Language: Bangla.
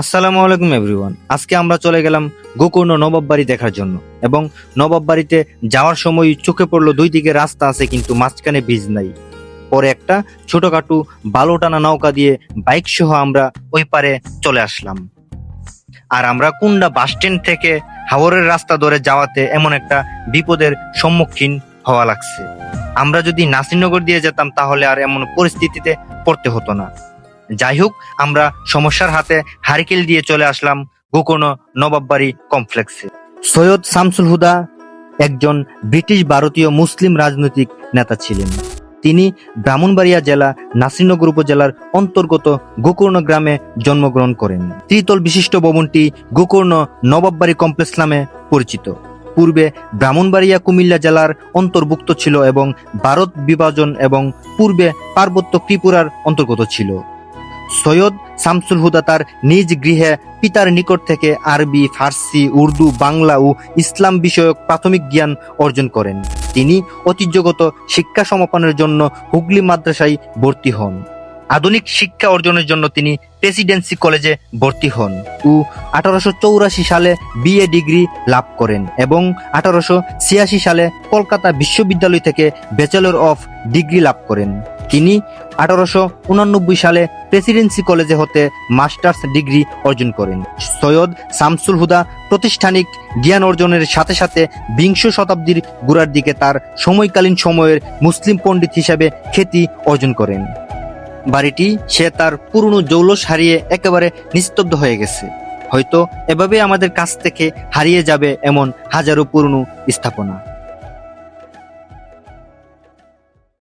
আসসালামু আলাইকুম এভরিওয়ান আজকে আমরা চলে গেলাম গোকর্ণ নবাব বাড়ি দেখার জন্য এবং নবাব বাড়িতে যাওয়ার সময় চোখে পড়ল দুই দিকে রাস্তা আছে, কিন্তু মাঝখানে বীজ নাই। পরে একটা ছোটখাটো বালো টানা নৌকা দিয়ে বাইক সহ আমরা ওই পারে চলে আসলাম। আর আমরা কুন্ডা বাস স্ট্যান্ড থেকে হাওরের রাস্তা ধরে যাওয়াতে এমন একটা বিপদের সম্মুখীন হওয়া লাগছে। আমরা যদি নাসিরনগর দিয়ে যেতাম, তাহলে আর এমন পরিস্থিতিতে পড়তে হতো না। যাই হোক, আমরা সমস্যার হাতে হারিকেল দিয়ে চলে আসলাম গোকর্ণ নবাববাড়ি কমপ্লেক্সে। সৈয়দ শামসুল হুদা একজন ব্রিটিশ ভারতীয় মুসলিম রাজনৈতিক নেতা ছিলেন। তিনি ব্রাহ্মণবাড়িয়া জেলা, নাসিরনগর উপজেলার অন্তর্গত গোকর্ণ গ্রামে জন্মগ্রহণ করেন। ত্রিতল বিশিষ্ট ভবনটি গোকর্ণ নবাববাড়ি কমপ্লেক্স নামে পরিচিত। পূর্বে ব্রাহ্মণবাড়িয়া কুমিল্লা জেলার অন্তর্ভুক্ত ছিল এবং ভারত বিভাজন এবং পূর্বে পার্বত্য ত্রিপুরার অন্তর্গত ছিল। সৈয়দ শামসুল হুদা তার নিজ গৃহে পিতার নিকট থেকে আরবি, ফার্সি, উর্দু, বাংলা ও ইসলাম বিষয়ক প্রাথমিক জ্ঞান অর্জন করেন। তিনি ঐতিহ্যগত শিক্ষা সমাপনের জন্য হুগলি মাদ্রাসায় ভর্তি হন। আধুনিক শিক্ষা অর্জনের জন্য তিনি প্রেসিডেন্সি কলেজে ভর্তি হন ও আঠারোশো সালে বিএ ডিগ্রি লাভ করেন এবং আঠারোশো ছিয়াশি সালে কলকাতা বিশ্ববিদ্যালয় থেকে ব্যাচেলর অফ ডিগ্রি লাভ করেন। তিনি আঠারোশো সালে প্রেসিডেন্সি কলেজে হতে মাস্টার্স ডিগ্রি অর্জন করেন। সৈয়দ শামসুল হুদা প্রতিষ্ঠানিক জ্ঞান অর্জনের সাথে সাথে বিংশ শতাব্দীর গোড়ার দিকে তার সময়কালীন সময়ের মুসলিম পণ্ডিত হিসাবে খ্যাতি অর্জন করেন। বাড়িটি সে তার পুরনো জৌলস হারিয়ে একেবারে নিস্তব্ধ হয়ে গেছে। হয়তো এভাবে আমাদের কাছ থেকে হারিয়ে যাবে এমন হাজারো পুরনো স্থাপনা।